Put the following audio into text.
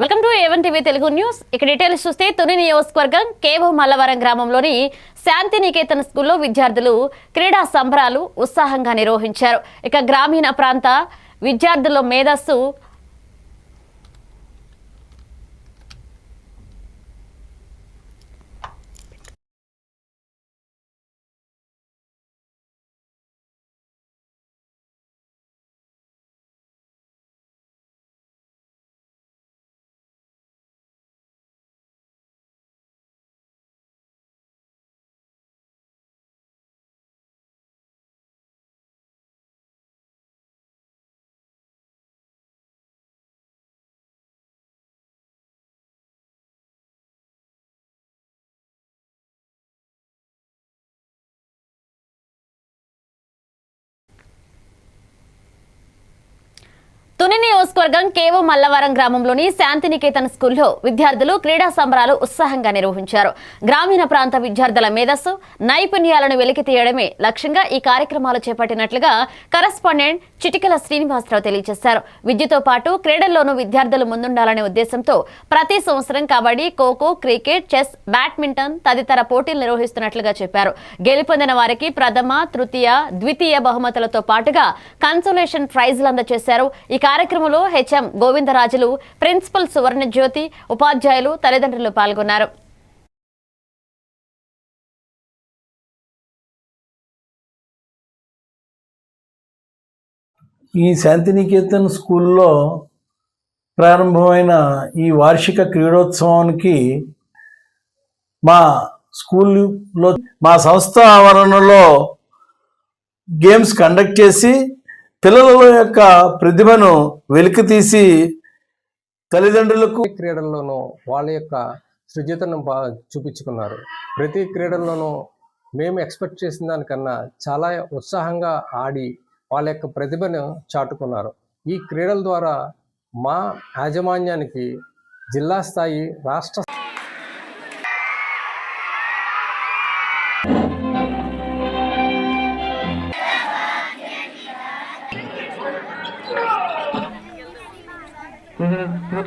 Welcome to A one TV Telugu news. ఇక details చూస్తే తుని నియోజకవర్గం కేవో మల్లవరం గ్రామంలోని శాంతినికేతన్ స్కూల్లో విద్యార్థులు క్రీడా సంబరాలు ఉత్సాహంగా నిర్వహించారు. ఇక గ్రామీణ ప్రాంత విద్యార్థుల మేధస్సు నియోజకవర్గం కేవో మల్లవరం గ్రామంలోని శాంతినికేతన్ స్కూల్లో విద్యార్థులు క్రీడా సంబరాలు ఉత్సాహంగా నిర్వహించారు. గ్రామీణ ప్రాంత విద్యార్థుల మేధస్సు నైపుణ్యాలను వెలికి తీయడమే లక్ష్యంగా ఈ కార్యక్రమాలు చేపట్టినట్లుగా కరస్పాండెంట్ చిటికల శ్రీనివాసరావు తెలియజేశారు. విద్యతో పాటు క్రీడల్లోనూ విద్యార్థులు ముందుండాలనే ఉద్దేశంతో ప్రతి సంవత్సరం kabaddi khokho cricket chess badminton తదితర పోటీలు నిర్వహిస్తున్నట్లుగా చెప్పారు. గెలుపొందిన వారికి ప్రథమ తృతీయ ద్వితీయ బహుమతులతో పాటుగా కన్సోలేషన్ ప్రైజ్లు అందజేశారు. ఈ కార్యక్రమంలో హెచ్ఎం గోవిందరాజులు ప్రిన్సిపల్ సువర్ణజ్యోతి ఉపాధ్యాయులు తల్లిదండ్రులు పాల్గొన్నారు. ఈ శాంతినికేతన్ స్కూల్లో ప్రారంభమైన ఈ వార్షిక క్రీడోత్సవానికి మా స్కూల్లో మా సంస్థ ఆవరణలో గేమ్స్ కండక్ట్ చేసి పిల్లల యొక్క ప్రతిభను వెలికితీసి తల్లిదండ్రులకు క్రీడల్లోనూ వాళ్ళ యొక్క సృజతను చూపించుకున్నారు. ప్రతి క్రీడల్లోనూ మేము ఎక్స్పెక్ట్ చేసిన దానికన్నా చాలా ఉత్సాహంగా ఆడి వాళ్ళ యొక్క ప్రతిభను చాటుకున్నారు. ఈ క్రీడల ద్వారా మా యాజమాన్యానికి జిల్లా స్థాయి రాష్ట్ర 嗯对你好